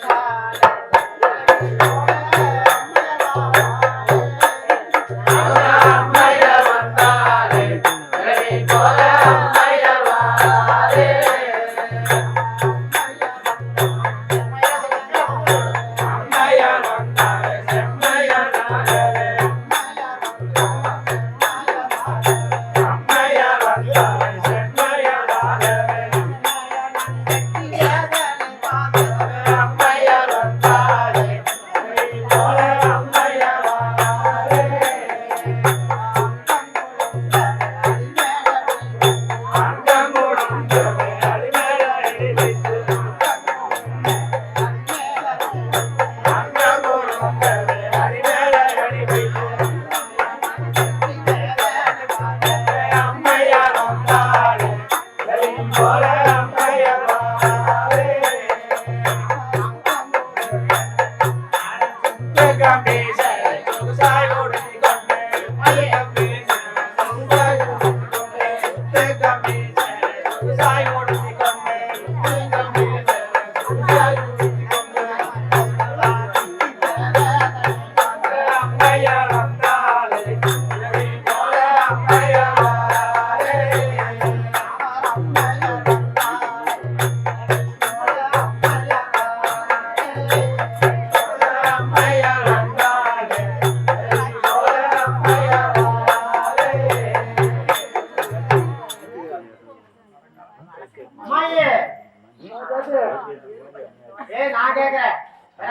Radha.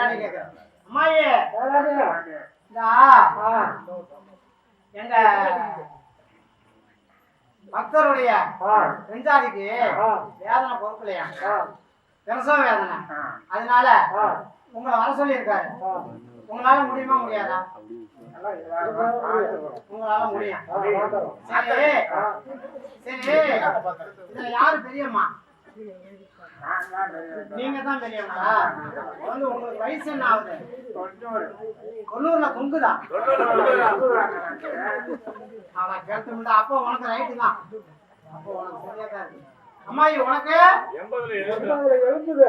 அம்மாயே. எங்க பக்தருடைய பெஞ்சாதிக்கு வேதனை பொறுக்கலையா? பிரசவ வேதனை. அதனால உங்களை வர சொல்லியிருக்காரு. உங்களால முடியுமா முடியாதா? உங்களால முடியும். சரி. சரி. யாரு பெரியம்மா? நீங்க தான் பெரியவங்களா? வந்து உங்களுக்கு வயசு என்ன ஆகுது? கொல்லூர்ல கொங்குதான் ஆனா கேட்டு முடியா அப்போ உனக்கு ரைட்டு தான். அப்போ உனக்கு சரியா தான் இருக்கு. அம்மாயி உனக்கு? எண்பதுல எழுபது.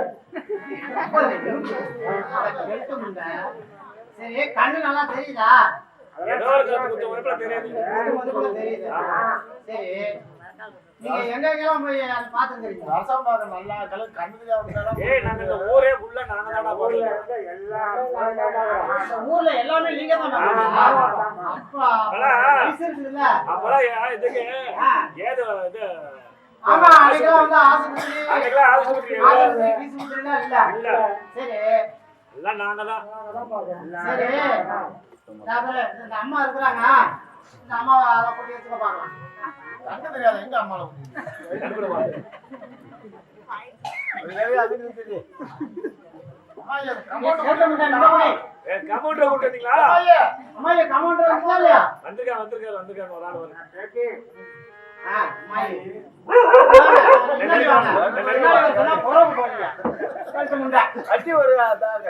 சரி கண்ணு நல்லா தெரியுதா? தெரியுது. சரி. நீங்க எங்க எங்கெல்லாம் போய் அதை பார்த்துருக்கீங்க அரசாங்கம் பார்க்க நல்லா கலர் கண்ணுக்கு ஏய் நாங்க இந்த ஊரே ஃபுல்லா நாங்க தானா போறோம். இந்த ஊர்ல எல்லாமே நீங்க தான். அப்பா இருக்குல்ல அப்பலாம் இதுக்கு. ஏது இது? ஆமா அன்னைக்கெல்லாம் வந்து ஆஸ்பத்திரி அன்னைக்கெல்லாம் ஆஸ்பத்திரி ஆஸ்பத்திரி கீஸ்பத்திரிலாம் இல்ல. இல்ல. சரி. எல்லாம் நாங்க தான். சரி. அம்மா இருக்கிறாங்க. இந்த வச்சுக்க கண்ணு தெரியாது? எங்க அம்மா முன்னாடி அம்மாவை. ஏ கம்ப்யூட்டர் கூட்டு வந்தீங்களா கமாண்டர் வந்திருக்காங்க வந்திருக்காரு வந்திருக்காங்க ஒரு ஆள். கட்டி ஒரு அதாங்க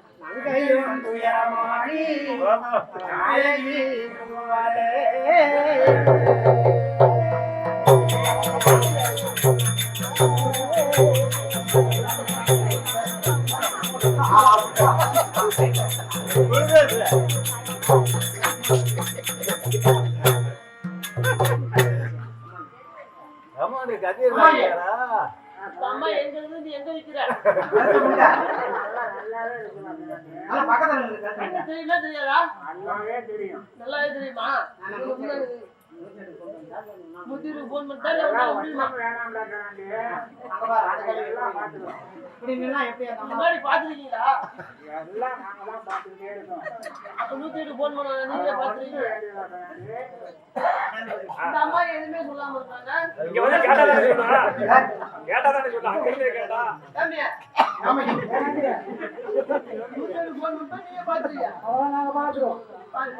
மங்கையாகதறிவாடி மங்கையும் துயரமாடி நாயகி புகழே. அம்மா எங்க இருந்து எங்க நல்லா பக்கத்துல தெரியுமா தெரியாதா? நல்லாவே தெரியும். நல்லாவே தெரியுமா? முதிரு போன் பண்ணா பாத்துருக்கீங்களா அப்ப நூத்தி எட்டு போன் பண்ண நீங்களே பாத்துருக்கீங்க அந்த அம்மா எதுவுமே சொல்லாம இருக்காங்க. கேட்டாதானே சொன்னா கேட்டா நீங்க பாத்துருக்கீங்க நாங்க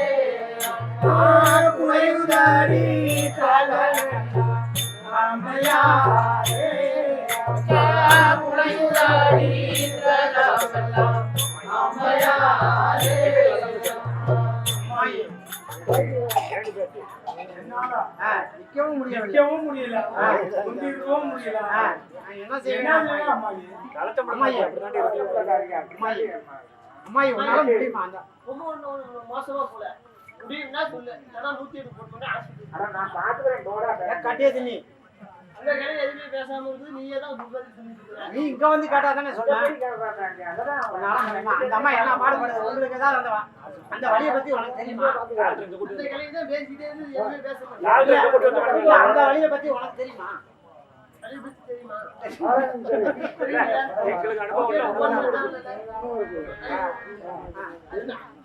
நிக்கவும் முடியல நிக்கவும் முடியல கொண்டிருக்கவும் முடியல என்ன செய்யணும் அம்மா உன்னால முடியுமா அந்த மோசமா போல முடியும்னா சொல்லு நூத்தி எட்டு போட்டு நான் பாத்துக்கிறேன் கட்டியது நீ நீ இங்க வந்து கேட்டாதானே தானே சொன்ன அந்த அம்மா என்ன பாடுபடுது அந்த வழியை பத்தி உனக்கு தெரியுமா? அந்த வழியை பத்தி உனக்கு தெரியுமா?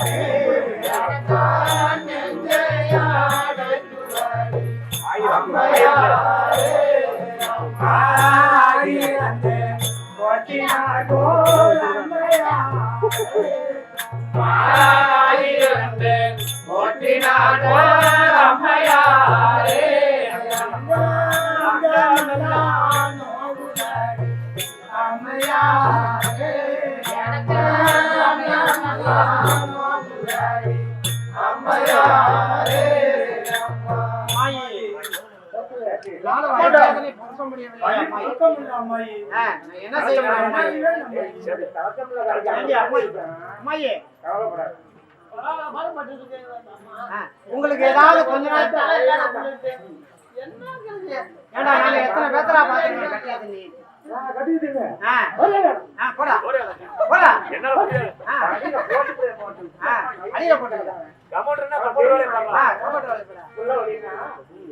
Amen. என்ன செய்யணும் உங்களுக்கு ஏதாவது கொஞ்ச நாள் ஏண்டா நான் எத்தனை பேத்தரா பாத்துறீங்க கட்டியாது நீ அடியில போட்டு கமௌண்டர் கமௌண்டர்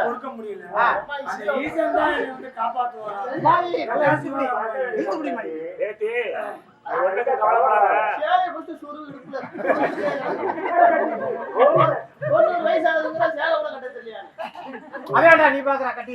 கொடுக்க முடியல. அந்த நீ பாக்குற கட்டி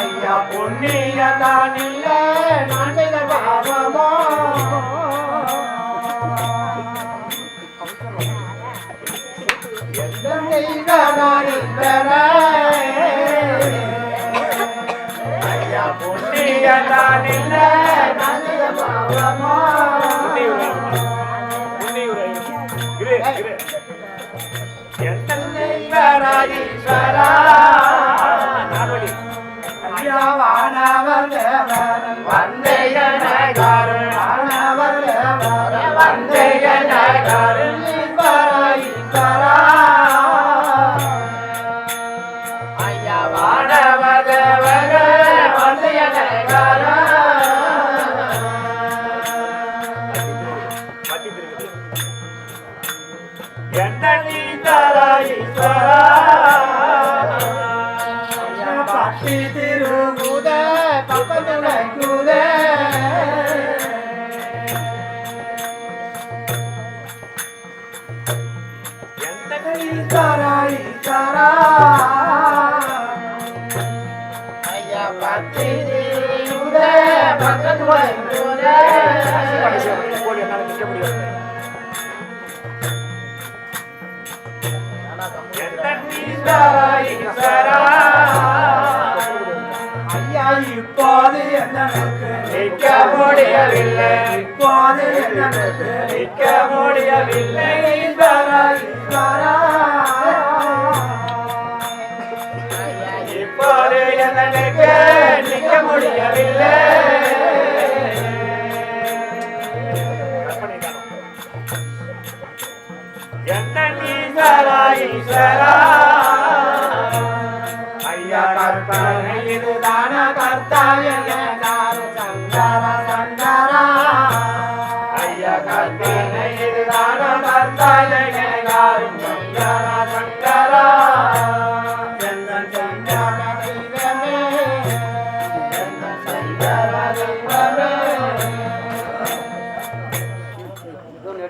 ஐயா பொன்னியதான் இல்லை நான் செய்த பாவமோ ஐயா பொன்னியதான் இல்லை நான் செய்த பாவமோ? வந்தேயன கருணானவர் வந்தேயன கருணா நிற்க முடியவில்லை. இப்போது நிற்க முடியவில்லை இப்போது எனக்கு நிற்க முடியவில்லை என்ன ஈஸ்வரா ஈஸ்வரா ஐயா கற்பனை இதுதான கர்த்தாவியன்